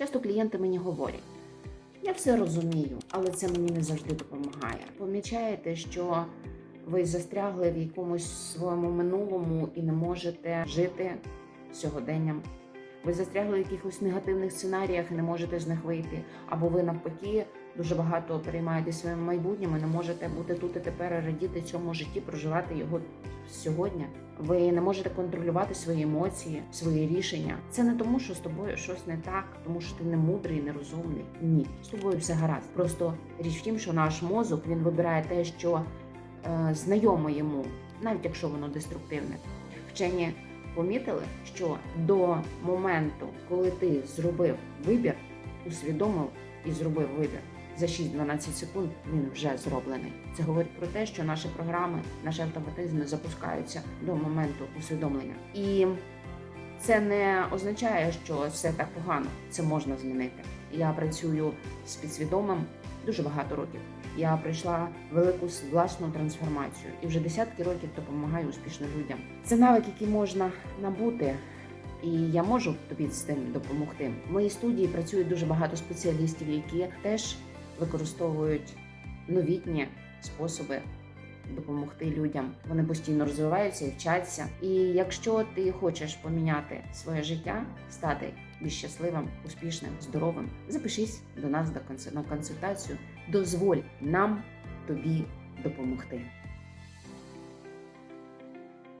Часто клієнти мені говорять. Я все розумію, але це мені не завжди допомагає. Помічаєте, що ви застрягли в якомусь своєму минулому і не можете жити сьогоденням. Ви застрягли в якихось негативних сценаріях і не можете з них вийти. Або ви навпаки дуже багато переймаєте своїм майбутнім і не можете бути тут і тепер радіти цьому житті, проживати його сьогодні. Ви не можете контролювати свої емоції, свої рішення. Це не тому, що з тобою щось не так, тому що ти не мудрий, не розумний. Ні, з тобою все гаразд. Просто річ в тім, що наш мозок він вибирає те, що е, знайоме йому, навіть якщо воно деструктивне. Вчені помітили, що до моменту, коли ти зробив вибір, усвідомив і зробив вибір. За 6-12 секунд він вже зроблений. Це говорить про те, що наші програми, наші автоматизми запускаються до моменту усвідомлення. І це не означає, що все так погано. Це можна змінити. Я працюю з підсвідомим дуже багато років. Я пройшла велику власну трансформацію і вже десятки років допомагаю успішним людям. Це навик, який можна набути, і я можу тобі з цим допомогти. В моїй студії працює дуже багато спеціалістів, які теж використовують новітні способи допомогти людям. Вони постійно розвиваються і вчаться. І якщо ти хочеш поміняти своє життя, стати більш щасливим, успішним, здоровим, запишись до нас на консультацію. Дозволь нам тобі допомогти.